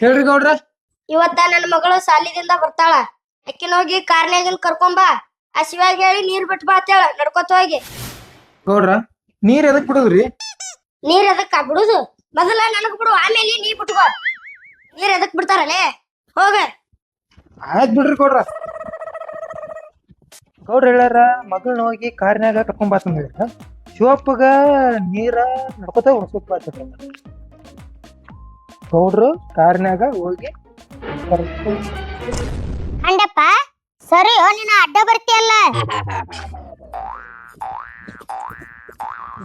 ಹೇಳ್ರಿ ಗೌಡ್ರ. ಇವತ್ತ ನನ್ನ ಮಗಳು ಸಾಲಿದಿಂದ ಬರ್ತಾಳ. ಅಕ್ಕಿನ ಹೋಗಿ ಕಾರ್ನ್ಯಾಗಿನ ಕರ್ಕೊಂಬಾ ಆ ಶಿವಾಗ ಹೇಳಿ ನೀರ್ ಬಿಟ್ಟು ಬಾ ಅಂತೇಳ. ನಡ್ಕೊತ ಹೋಗಿ. ಗೌಡ್ರ ನೀರ್ ಎದಕ್ ಬಿಡುದ್ರಿ? ನೀರ್ ಎದಕ್ಕ ಬಿಡುದು? ಮೊದಲ ನನಗ್ ಬಿಡು ಆಮೇಲೆ ನೀ ಬಿಟ್ಕೋ. ನೀರ್ ಎದಕ್ ಬಿಡ್ತಾರಲ್ಲೇ ಹೋಗ. ಆಯ್ತ್ ಬಿಡ್ರಿ ಗೌಡ್ರ. ಗೌಡ್ರ ಹೇಳ್ಯಾರ ಮಗಳನ್ನ ಹೋಗಿ ಕಾರ್ನ್ಯಾಗ ಕರ್ಕೊಂಡ್ ಬಾತಂದ ಶಿವಪ್ಪಗ ನೀರ ನಡ್ಕೋತ ಉಣ್ಸೋಕ್ ಬಾತ ಗೌಡ್ರು ಕಾರ್ನ್ಯಾಗ ಹೋಗಿ ಕರ್ಕೊಂಡ್ ಅಂಡಪ್ಪ ಸರಿ ನೀನು ಅಡ್ಡ ಬರ್ತೀಯಲ್ಲ?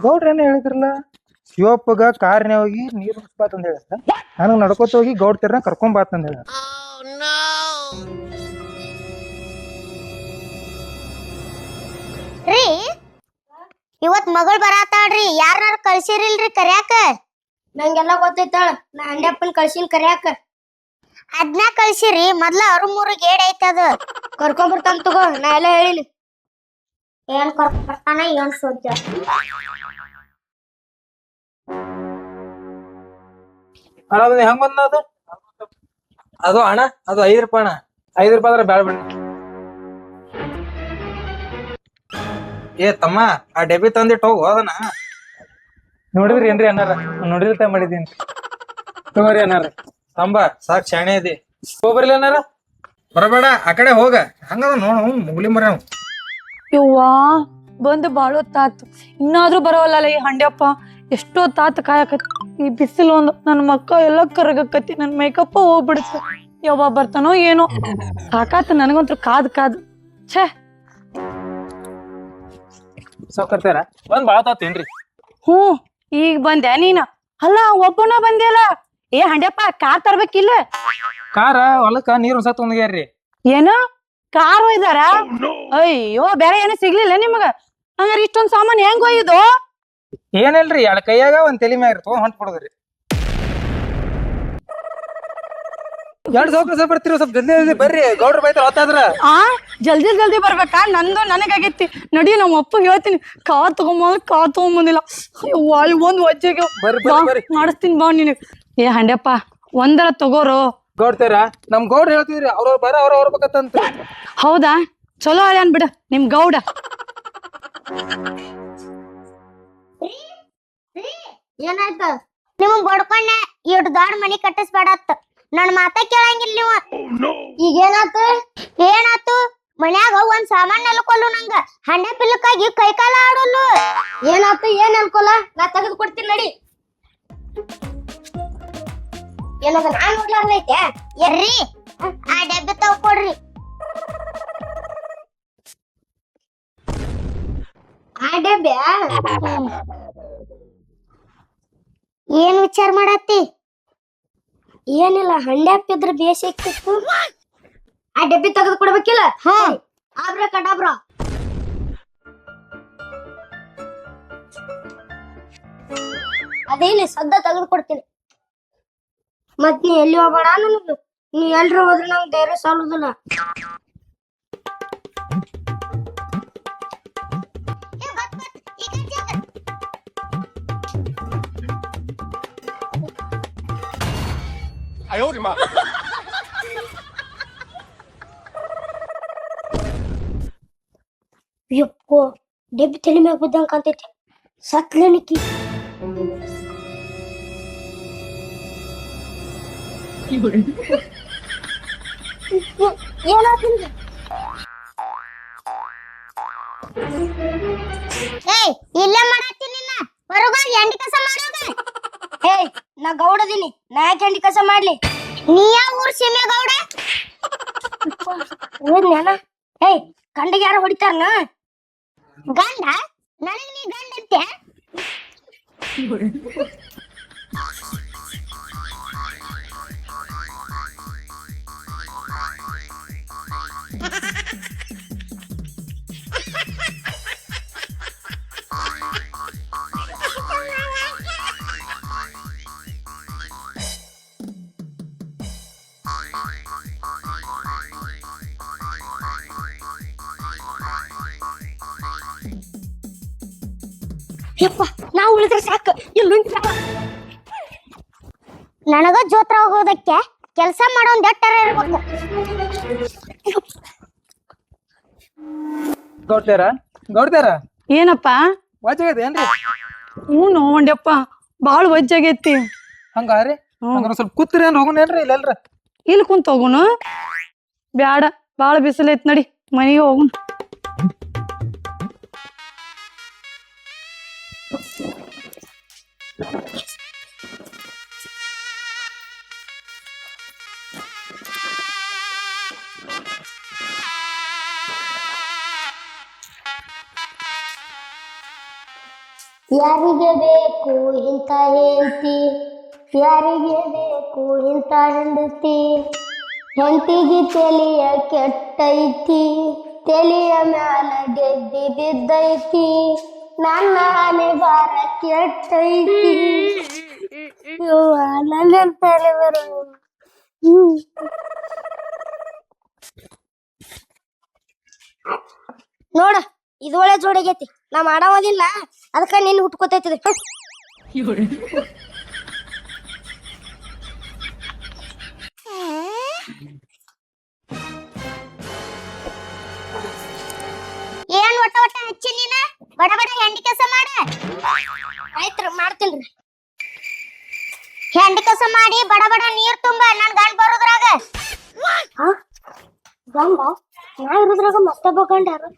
ಗೌಡ್ರ ಏನ ಹೇಳಿದ್ರಲ್ಲ? ಶಿವಪ್ಪಗ ಕಾರ್ನ್ಯಾಗ ಹೋಗಿ ನೀರ್ ಅಂತ ಹೇಳ್ಯಾರ ನಾನು ನಡ್ಕೋತ ಹೋಗಿ ಗೌಡ್ ತೆರ್ನ ಕರ್ಕೊಂಬಾತ್ ಅಂತ ಹೇಳ್ಯಾರ ರೀ ಇವತ್ ಮಗಳು ಬರಾತಾಳ್ರಿ ಯಾರನ್ನಾರ ಕಳ್ಸಿರಿಲ್ರಿ ಕರ್ಯಾಕ? ನಂಗೆಲ್ಲ ಗೊತ್ತೈತಾಳ ನಾ ಅಂಡಪ್ಪನ್ ಕಳ್ಸಿನ್ ಕರ್ಯಾಕ. ಅದ್ನ ಕಳ್ಸಿರಿ ಮೊದ್ಲ ಅರುಮೂರು ಮೂರು ಗೇಡ್ ಐತದ ಅದು. ಕರ್ಕೊಂಬರ್ತಾನ ತಗೋ ನಾ ಎಲ್ಲ ಹೇಳಿನಿ. ಏನ್ ಕರ್ಕೊಂಡ್ ಬರ್ತಾನ ಏನ್ ಸೋದ್ಯ ಅಲ್ಲ ಹೆಂಗ್ ಬಂದ ಅದು? ಅದು ಅಣ್ಣ ಅದು ಐದ್ ರೂಪಾಯಿ ಅಣ್ಣ. ಐದ್ ರೂಪಾಯಿ ಅಂದ್ರೆ ಬ್ಯಾಡ ಬಿಡಿ ಏ ತಮ್ಮ ಆ ಡೆಬಿ ತಂದಿಟ್ಟು ಹೋಗು ಅದನ್ನ ನೋಡಿದ್ರಿ ಏನ್ರಿ ಅನ್ನಾರ? ನೋಡಿದ್ರೆ ಮಾಡಿದೀನಿ ತಗೋರಿ ಅನ್ನಾರ. ತಂಬ ಸಾಕ್ ಶಾಣೆ ಇದೆ ಹೋಗ್ಬರ್ಲಿ ಅನ್ನಾರ? ಬರಬೇಡ ಆ ಕಡೆ ಹೋಗ. ಹಂಗದ ನೋಡು ಮುಗ್ಲಿ ಮರ ಯವ್ವಾ ಬಂದು ಬಾಳ ಹೊತ್ತಾತು ಇನ್ನಾದ್ರೂ ಬರೋವಲ್ಲ ಈ ಹಂಡ್ಯಪ್ಪ. ಎಷ್ಟೋ ತಾತ ಕಾಯಕತ್ ಈ ಬಿಸಿಲು ಒಂದು ನನ್ನ ಮಕ್ಕ ಎಲ್ಲ ಕರಗಕತ್ತಿ. ನನ್ ಮೇಕಪ್ಪ ಹೋಗ್ಬಿಡುತ್ತೆ ಯವ್ವ ಬರ್ತಾನೋ ಏನೋ. ಸಾಕಾತ ನನಗಂತೂ ಕಾದ್ ಕಾದ್. ಛೇ. ಸೌಕರ್ತಾರ ಬಂದ್ ಬಾಳ ತಾತೇನ್ರಿ ಹ್ಞೂ. ಈಗ ಬಂದೆ ನೀನ. ಅಲ್ಲ ಒಬ್ಬನ ಬಂದಿಯಲ್ಲ ಏ ಹಂಡ್ಯಪ್ಪ ಕಾರ್ ತರ್ಬೇಕಿಲ್ಲ? ಕಾರ? ಹೊಲಕ್ಕ? ನೀರ್ ಹೊಸ ಒಂದ್ಗ್ಯಾರ್ರಿ ಏನು? ಕಾರ್ ಒಯ್ದಾರ ಅಯ್ಯೋ ಬೇರೆ ಏನೋ ಸಿಗ್ಲಿಲ್ಲ ನಿಮಗ. ಹಂಗಾರ ಇಷ್ಟೊಂದ್ ಸಾಮಾನ್ ಹೆಂಗ್ ಒಯ್ಯುದು ಏನಿಲ್ರಿ ಎರಡ್ ಕೈಯಾಗ ಒಂದ್ ತಲಿ ಮ್ಯಾಗ ಇರ್ತವ ಹೊಂಟ್ ಕೊಡೋದ್ರಿ ಎರಡ್ ಸಾವಿರ ಸ್ವಲ್ಪ ಬರ್ತೀರಿ? ಸ್ವಲ್ಪ ಜಲ್ದಿ ಜಲ್ದಿ ಬರ್ರಿ. ಗೌಡ್ರ ಬೈತಾರ ಹೊತ್ತಾದ್ರ. ಆ ಜಲ್ದಿ ಜಲ್ದಿ ಬರ್ಬೇಕಾ? ನಂದು ನನಗಾಗೈತಿ. ನಡಿ ನಮ್ಮ ಅಪ್ಪ ಹೇಳ್ತೀನಿ. ಕಾ ತಗೊಂಬಂದ್ ಕಾ ತಗೊಂಬಂದಿಲ್ಲ. ವಾಯ್ ಒಂದ್ ವಜ್ಜೆಗೆ. ಬರ್ರಿ ಬಾ ಬರ್ರಿ. ಬರ್ರಿ ಮಾಡಿಸ್ತೀನಿ ಬಾ ನಿನಗ್ ಏ ಹಂಡ್ಯಪ್ಪ ಒಂದರ ತಗೋರು. ಗೌಡ್ತಾರ ನಮ್ ಗೌಡ್ರ ಹೇಳ್ತಿದ್ರಿ. ಅವ್ರ ಬರ ಅವ್ರ ಅವ್ರಬೇಕಂತ ಹೌದಾ? ಚಲೋ ಅಳ್ಯಾನ್ ಬಿಡ ನಿಮ್ ಗೌಡ. ಏನಾಯ್ತ? ನಿಮ್ಗ್ ಬಡ್ಕೊಂಡೆ ಇಟ್ ದೊಡ್ಡ ಮನಿ ಕಟ್ಟಿಸ್ಬೇಡತ್ತ ನನ್ ಮಾತ ಕೇಳಂಗಿಲ್ಲ ನೀವು. ಈಗ ಏನಾತು ಏನಾತು? ಮನ್ಯಾಗ ಒಂದ್ ಸಾಮಾನ್ ನೆಲ್ಕೊಲ್ಲು ನಂಗ. ಹಣ್ಣೆ ಪಿಲ್ಲಕ್ಕಾಗಿ ಕೈ ಕಾಲ ಆಡೋಲ್ಲ. ಏನಾತು? ಏನ್ ಅನ್ಕೊಲ್ಲ ನಾ ತೆಗೆದು ಕೊಡ್ತೀನಿ ನಡಿ. ಏನದ ನಾನ್ ನೋಡ್ಲಾರ್ದೈತೆ ಎರ್ರಿ. ಆ ಡಬ್ಬೆ ತಗೊಡ್ರಿ ಆ ಡಬ್ಬೆ? ಏನ್ ವಿಚಾರ ಮಾಡತ್ತಿ? ಏನಿಲ್ಲ ಹಂಡೆ ಇದ್ರ ಬೇಸ್ ಆ ಡಬ್ಬಿ ತೆಗೆದು ಕೊಡ್ಬೇಕಿಲ್ಲ? ಆಬ್ರ ಕಡಾಬ್ರ. ಅದೇನೆ ಸದ್ದ ತೆಗೆದು ಕೊಡ್ತೀನಿ. ಮತ್ ನೀ ಎಲ್ಲಿ ಹೋಗ್ಬೇಡ ನನಗೆ ನೀ ಎಲ್ರು ಹೋದ್ರೆ ನಂಗೆ ಧೈರ್ಯ ಸಾಲುದಿಲ್ಲ. ಯಪ್ಪೋ ಡೆಬ್ಬಿ ತಲೆ ಮ್ಯಾಗ ಬಿದ್ದಂಗ ಕಾಣ್ತೈತಿ ಸತ್ಲೇನಿಕ್ಕಿ ಏನಾಗ್ತಿಲ್ಲ ಏಯ್ ಇಲ್ಲೇ ಮಾಡತ್ತೀನಿ ನಿನ್ನ ಹೊರಗೋಗಿ ಎಂಡಿ ಕಸ ಮಾಡೋಗ ಏಯ್ ನಾ ಗೌಡದಿನಿ. ನಾ ಯಾಕೆ ಎಂಡಿ ಕಸ ಮಾಡ್ಲಿ? ನೀ ಯಾವ ಊರ್ ಸೀಮೆ ಗೌಡ ಓದ್ನ್ಯಾನ ಏಯ್ ಗಂಡಿಗೆ ಯಾರು ಹೊಡಿತಾರನ ಗಂಡ ನನಗ್ ನೀ ಗಂಡ ಅಂತೆ ಯಪ್ಪ ನಾವು ಉಳಿದ್ರೆ ಸಾಕು. ಇಲ್ಲಿ ನನಗ ಜೋತ್ರ ಹೋಗೋದಕ್ಕೆ ಕೆಲಸ ಮಾಡೋ ಒಂದ್ ಎಟ್ಟರ ಇರ್ಬೇಕು. ಗೌಡ್ತಾರ? ಗೌಡ್ತಾರ? ಏನಪ್ಪ? ವಾಚಾಗೈತೆ ಏನ್ರಿ? ಹ್ಞೂ ಹೊಂಡ್ಯಪ್ಪ ಭಾಳ ವಜ್ಜಾಗೈತಿ ಹಂಗಾರಿ ಸ್ವಲ್ಪ ಕೂತ್ರಿ ಏನ್ ಹೋಗೋಣ ಏನ್ರಿ ಇಲ್ಲೆಲ್ರ? ಇಲ್ಲಿ ಕುಂತ ಹೋಗುನು ಬ್ಯಾಡ ಭಾಳ ಬಿಸಿಲೈತ್ ನಡಿ ಮನೆಗೆ ಹೋಗುನ್ ಯಾರಿಗೆ ಬೇಕು ಇಂತ ಹೆಂಡತಿ? ಯಾರಿಗೆ ಬೇಕು ಇಂತ ಹೆಂಡತಿ? ಹೆಂಡತಿಗೆ ತಲೆಯ ಕೆಟ್ಟೈತಿ, ತಲೆಯ ಮ್ಯಾಲ ಗೆದ್ದಿ ಬಿದ್ದೈತಿ, ನನ್ನ ಹಣೆಗಾರ ಕೆಟ್ಟೈತಿ. ನನ್ನ ತಲೆ ಬರೋ ನೋಡ ಇದೊಳೆ ಜೋಡಿಗೈತಿ. ನಾ ಮಾಡಾವದಿಲ್ಲ ಅದಕ್ಕ ನಿನ್ ಹುಟ್ಕೋತೈತಿದೆ ಏನ್ ಒಟ್ಟ ಒಟ್ಟ ಹಚ್ಚಿ ನೀನ? ಬಡ ಬಡ ಹೆಂಡಿ ಕೆಲಸ ಮಾಡ. ಆಯ್ತ್ರಿ ಮಾಡ್ತೀನಿ ಹೆಂಡಿ ಕೆಲಸ ಮಾಡಿ ಬಡ ಬಡ ನೀರ್ ತುಂಬ ನನ್ ಗಂಡ ಬರೋದ್ರಾಗ. ಗಂಡ? ನಾ ಇರೋದ್ರಾಗ ಮತ್ತೊಬ್ಬ ಗಂಡ ಯಾರು?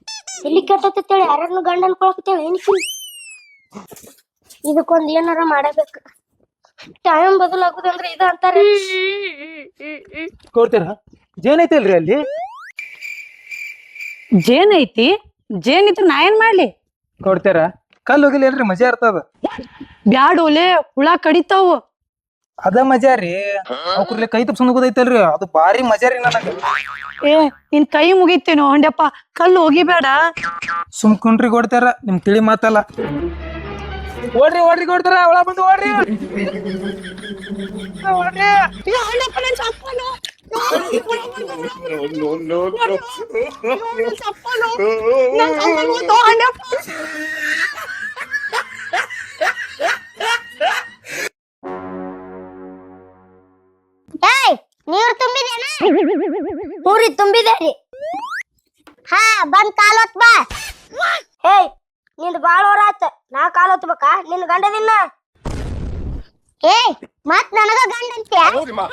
ಎಲ್ಲಿ ಕೆಟ್ಟತ್ತೇಳಿ ಯಾರನ್ನು ಗಂಡ ಅನ್ಕೊಳಕತ್ತೇಳಿ ಏನಕ್ಕೆ ಇದಕ್ಕೊಂದ್ ಏನಾರ ಮಾಡಬೇಕ. ಟೈಮ್ ಬದಲಾಗುದಂದ್ರೆ ಇದ ಅಂತಾರೆ. ಕೊಡ್ತೀರ? ಜೇನ್ ಅಲ್ರಿ ಅಲ್ಲಿ? ಜೇನ್ ಐತಿ ಜೇನ್ ಇದ್ರ ನಾ ಏನ್ ಮಾಡ್ಲಿ? ಕೊಡ್ತೇರ? ಕಲ್ಲು ಹೋಗಿಲ್ಲ ಏನ್ರಿ ಮಜಾ ಇರ್ತದ? ಬ್ಯಾಡ ಒಲೆ ಹುಳ ಕಡಿತಾವು. ಅದ ಮಜಾ ರೀ. ಕೈ ತಪ್ಸ್ಕೊಂಡ್ ಹೋಗೋದೈತಲ್ರಿ. ಅದು ಭಾರಿ ಮಜಾ ರೀ ನನಗ. ಏ ನಿನ್ ಕೈ ಮುಗಿತೇನೋ ಹಂಡ್ಯಪ್ಪ. ಕಲ್ಲು ಹೋಗಿಬೇಡ. ಸುಮ್ಕೊಂಡ್ರಿ ಕೊಡ್ತಾರ ನಿಮ್ ತಿಳಿ ಮಾತಲ್ಲ. ಓಡ್ರಿ ಓಡ್ರಿ ಕೊಡ್ತಾರ ಒಳ ಬಂದು ಓಡ್ರಿ. ಓಡ್ರಿ. ಏಯ್ ನೀರ್ ತುಂಬಿದೇನ? ಊರಿ ತುಂಬಿದೆ ರೀ ಹಾ ಬಂದ್ ಕಾಲ್ ಹೊತ್ ಬಾ. ಹೇ. ನಿಂದ್ ಬಾಳ ಹೊರ ನಾ ಕಾಲ್ ಹೊತ್ಬೇಕಾ ನಿನ್ ಗಂಡದಿನ್ನ ಏ ಮತ್ ನನಗ ಗಂಡ ಅಂತ್ಯಾ? ಕಾಲ್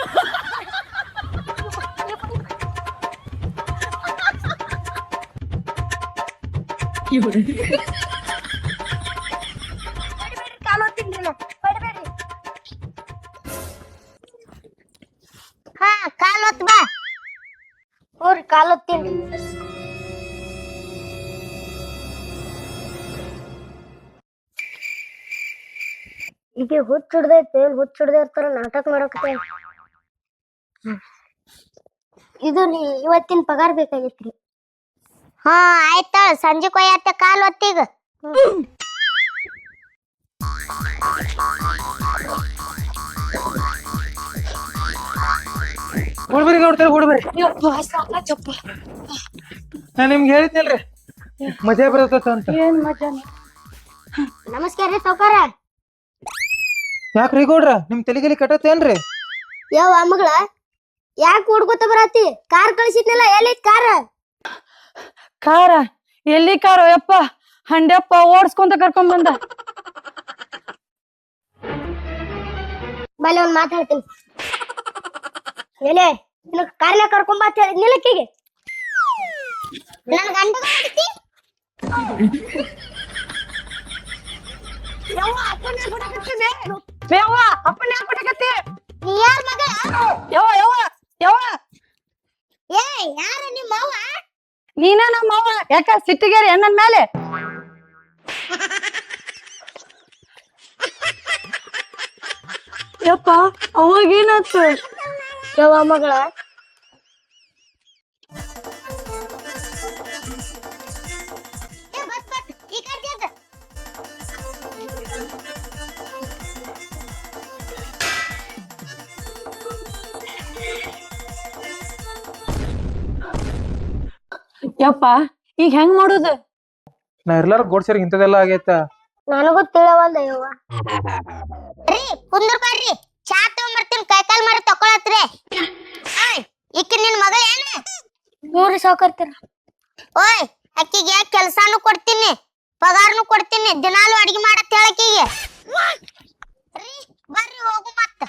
ಈಗ ಹುಚ್ಚ ಹಿಡ್ದೈತೆ ಹುಚ್ಚ ಹಿಡ್ದ ಇರ್ತಾರ ನಾಟಕ ಮಾಡಕತ್ತೆ ಇದು ನೀ ಇವತ್ತಿನ ಪಗಾರ ಬೇಕಾಗಿತ್ರಿ. ಹಾ ಆಯ್ತ ಸಂಜೆ ಕೊಯ್ಯತ್ತ ಕಾಲ್ ಹೊತ್ತಿಗ ಓಡ್ಬರಿ ಗೌಡ್ತಾರ ಹುಡ್ಬರಿ ನಾ ನಿಮ್ಗೆ ಹೇಳಿದ್ನಲ್ರಿ. ಮಜಾ ಬರತ್ತ ಅಂತ. ಏನ್ ಮಜಾ? ನಮಸ್ಕಾರ ರೀ ಸಾವ್ಕಾರ. ಯಾಕ್ರಿ ಗೌಡ್ರ? ನಿಮ್ ತಲೆಗೆಲಿ ಕಟ್ಟತ್ತೇನ್ರಿ ಯಾವ ಮಗಳ ಯಾಕೆ ಹುಡ್ಕೋತ ಬರತ್ತಿ? ಕಾರ್ ಕಳಿಸಿದ್ನಲ್ಲ ಎಲ್ಲಿ ಕಾರ್? ಕಾರ? ಎಲ್ಲಿ ಕಾರು? ಯಪ್ಪ ಹಂಡ್ಯಪ್ಪ ಓಡಿಸ್ಕೊಂತ ಕರ್ಕೊಂಡ್ ಬಂದ. ಬಲೆ ಒಂದ್ ಮಾತಾಡ್ತೀನಿ. ಎಲೆ ನಿನಗ್ ಕಾರ್ನ ಕರ್ಕೊಂಬ ಅಂತ ಹೇಳಿದ್. ನಿಲಕ್ಕಿಗೆ ನನ್ ಗಂಡ ಬೇವ ಅಪ್ಪನ ಯಾಕೆ ಕೊಟ್ಟಕತ್ತಿ ನೀ ಯಾರ ಮಗ? ಯವ್ವ ಯವ್ವ ಯವ್ವ. ಏ ಯಾರ ನಿಮ್ಮ ಅವ್ವ? ನೀನ ನಮ್ಮ ಅವ್ವ. ಯಾಕ ಸಿಟ್ಟಿಗೇರಿ ಅಣ್ಣನ ಮೇಲೆ? ಯಪ್ಪ ಅವಾಗೇನಾಯ್ತು ಯಾವ ಮಗಳ. ಯಪ್ಪ ಈಗ ಹೆಂಗ್ ಮಾಡುದು? ನಾ ಎಲ್ಲಾರು ಗೋಡ್ಸರ್ ಇಂಥದೆಲ್ಲ ಆಗೈತ. ನನಗೂ ತಿಳವಲ್ದ ಯವ್ವ. ರೀ ಕುಂದ್ರ ಬರ್ರಿ ಚಾ ತಗೊಂಬರ್ತೀನಿ ಕೈ ಕಾಲ್ ಮರ ತಕೊಳತ್ರಿ ನೋಡ್ರಿ ಸಾವುಕಾರ್ತಾರ? ಓಯ್ ಅಕ್ಕಿಗೆ ಕೆಲಸನು ಕೊಡ್ತೀನಿ ಪಗಾರನು ಕೊಡ್ತೀನಿ ದಿನಾಲು ಅಡಿಗೆ ಮಾಡತ್ ಹೇಳಕ್ಕಿಗೆ ರೀ ಬರ್ರಿ ಹೋಗು ಮತ್ತ.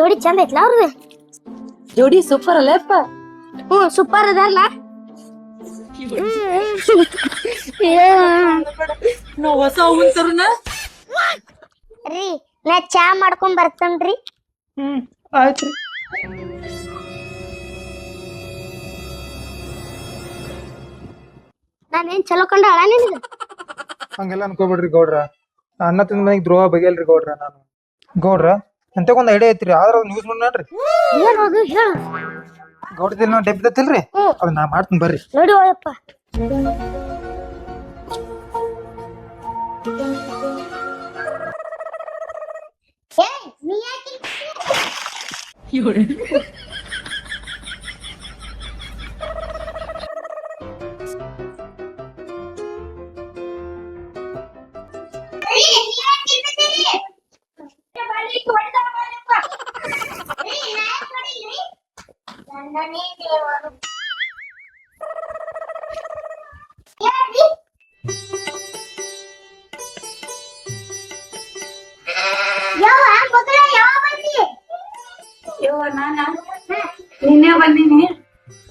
ಜೋಡಿ ಚಂದ ಐತ್ಲ ಅವ್ರದ್ದು ಜೋಡಿ ಸೂಪರ್ ಅಲ್ಲಪ್ಪ ಹ್ಮ್ ಸೂಪರ್ ಅದಲ್ಲ ನೋ ಹೊಸ ಹೂವಿನ ತರುನ ರೀ ನಾ ಚಾ ಮಾಡ್ಕೊಂಡ್ ಬರ್ತೇನ್ರಿ ಹ್ಮ್ ಆಯ್ತ್ರಿ ನಾನೇನ್ ಚಲೋ ಕಂಡ ಅಳ ನಿನಗ? ಹಂಗೆಲ್ಲ ಅನ್ಕೋಬೇಡ್ರಿ ಗೌಡ್ರ. ಅನ್ನ ತಿಂದ ಮನೆಗೆ ದ್ರೋಹ ಬಗೆಯಲ್ರಿ ಗೌಡ್ರ ನಾನು. ಗೌಡ್ರ ಎಂತಕೊಂದ್ ಐಡಿಯಾ ಐತ್ರಿ? ಆದ್ರ ನ್ಯೂಸ್ ಯೂಸ್ ಮಾಡಿ ನೋಡ್ರಿ. ಗೌಡದಲ್ಲಿ ಹೇಳು ನಾವು ಡೆಬ್ಬಿ ತತ್ತಿಲ್ರಿ ಹ್ಮ್. ಅದ್ ನಾ ಮಾಡ್ತೀನಿ ಬರ್ರಿ. ನೋಡಿ ಹೋಯಪ್ಪ.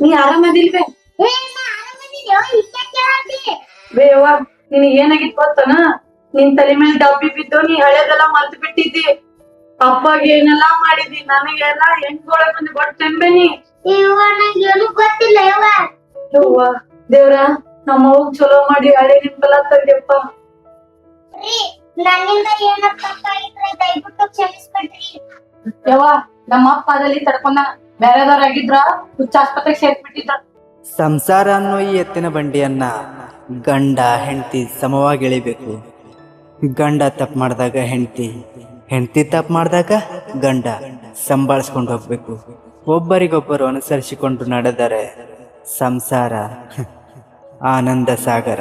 ನೀ ಆರಾಮದಿಲ್ವೇ ಬೇ ಯವ್ವ ನಿನಗ್ ಏನಾಗಿತ್ ಗೊತ್ತನ? ನಿನ್ ತಲೆ ಮೇಲೆ ಡಬ್ಬಿ ಬಿದ್ದು ನೀ ಹಳೆದೆಲ್ಲ ಮರ್ತು ಬಿಟ್ಟಿದ್ದಿ. ಅಪ್ಪಗೆ ಏನೆಲ್ಲಾ ಮಾಡಿದಿ? ನನಗೆಲ್ಲ ಹೆಣ್ಗೊಳ ಬಂದು ಗೊತ್ತೆಂಬೆ ಏನು ಗೊತ್ತಿಲ್ಲ ದೇವ್ರ ನಮ್ಮ ಅವ್ಗ್ ಚಲೋ ಮಾಡಿ ಹಳೆ ನಿಂಬೆಲ್ಲ ತೆಗ್ಯಪ್ಪ ನನ್ನಿಂದ ಏನಪ್ಪ ತಪ್ಪಾಗಿದ್ರೆ ದಯವಿಟ್ಟು ಕ್ಷಮಿಸ್ಬಿಡ್ರಿ. ಯವ್ವ ನಮ್ಮ ಅಪ್ಪ ಅದಲ್ಲಿ ತಡ್ಕೊಂಡ? ಹುಚ್ಚ ಆಸ್ಪತ್ರೆಗೆ ಸೇರ್ಬಿಟ್ಟಿದ್ರ. ಸಂಸಾರ ಅನ್ನೋ ಈ ಎತ್ತಿನ ಬಂಡಿಯನ್ನ ಗಂಡ, ಹೆಂಡತಿ ಸಮವಾಗಿ ಎಳಿಬೇಕು. ಗಂಡ ತಪ್ಪು ಮಾಡಿದಾಗ ಹೆಂಡತಿ ಹೆಂಡತಿ ತಪ್ಪು ಮಾಡಿದಾಗ ಗಂಡ ಸಂಭಾಳಿಸ್ಕೊಂಡು ಹೋಗ್ಬೇಕು. ಒಬ್ಬರಿಗೊಬ್ಬರು ಅನುಸರಿಸಿಕೊಂಡು ನಡೆದರೆ ಸಂಸಾರ ಆನಂದ ಸಾಗರ.